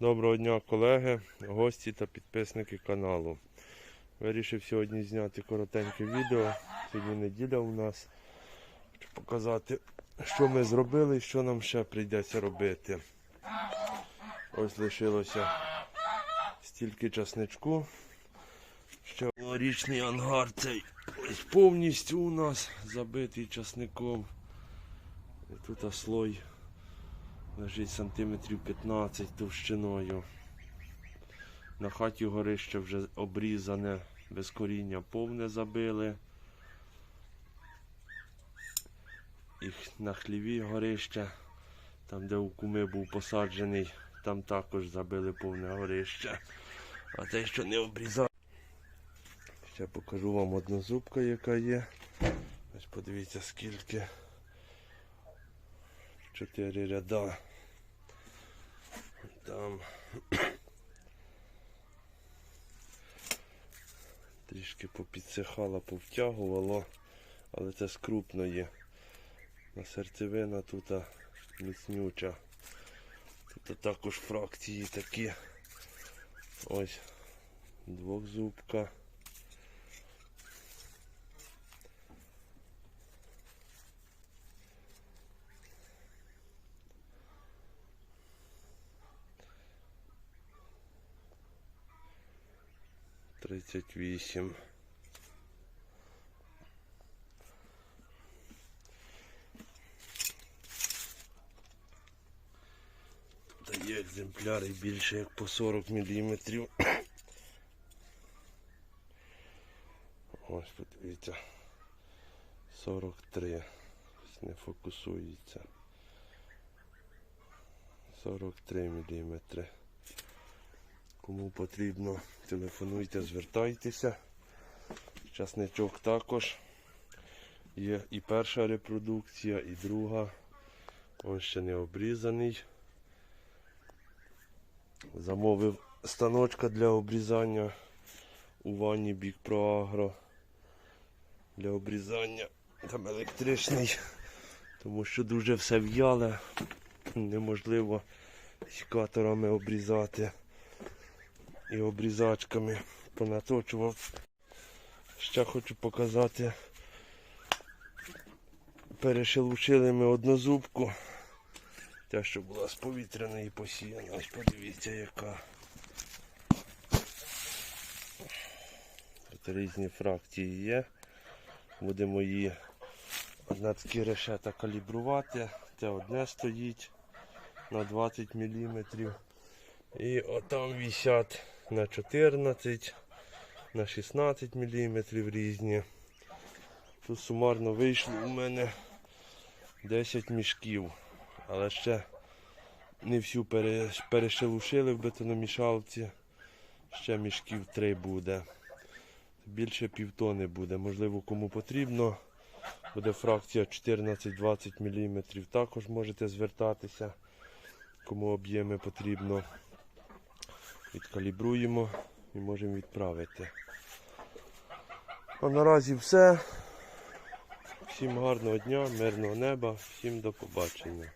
Доброго дня, колеги, гості та підписники каналу. Вирішив сьогодні зняти коротеньке відео. Сьогодні неділя у нас. Хочу показати, що ми зробили і що нам ще прийдеться робити. Ось лишилося стільки часничку. Ще річний ангар цей повністю у нас забитий часником. І тут слой лежить сантиметрів 15 товщиною. На хаті горище вже обрізане, без коріння повне забили. І на хліві горище, там де у куми був посаджений, там також забили повне горище. А те, що не обрізав. Ще покажу вам одну зубка, яка є. Ось подивіться скільки. Чотири ряда. Там трішки попідсихало, повтягувало, але це з крупної. На серцевина тут міцнюча. Тут також фракції такі. Ось двохзубка. Тридцять вісім. Та є екземпляри більше як по 40 мм. Ось подивіться. 43. Ось не фокусується. 43 мм. Кому потрібно, телефонуйте, звертайтеся. Часничок також. Є і перша репродукція, і друга. Ось ще не обрізаний. Замовив станочка для обрізання у ванні Pro Agro. Для обрізання там електричний, тому що дуже все в'яле, неможливо сікаторами обрізати і обрізачками понаточував. Ще хочу показати. Перешелушили ми однозубку. Те, що була з повітряної посіяна. Ось подивіться яка. Тут різні фракції є. Будемо її одна такі решета калібрувати. Це одне стоїть на 20 мм. І отам висять на 14, на 16 мм різні. Тут сумарно вийшло у мене 10 мішків. Але ще не всю перешелушили в бетономішалці. Ще мішків 3 буде. Більше півтони буде. Можливо, кому потрібно. Буде фракція 14-20 мм. Також можете звертатися, кому об'єми потрібно. Відкалібруємо і можемо відправити. А наразі все. Всім гарного дня, мирного неба, всім до побачення.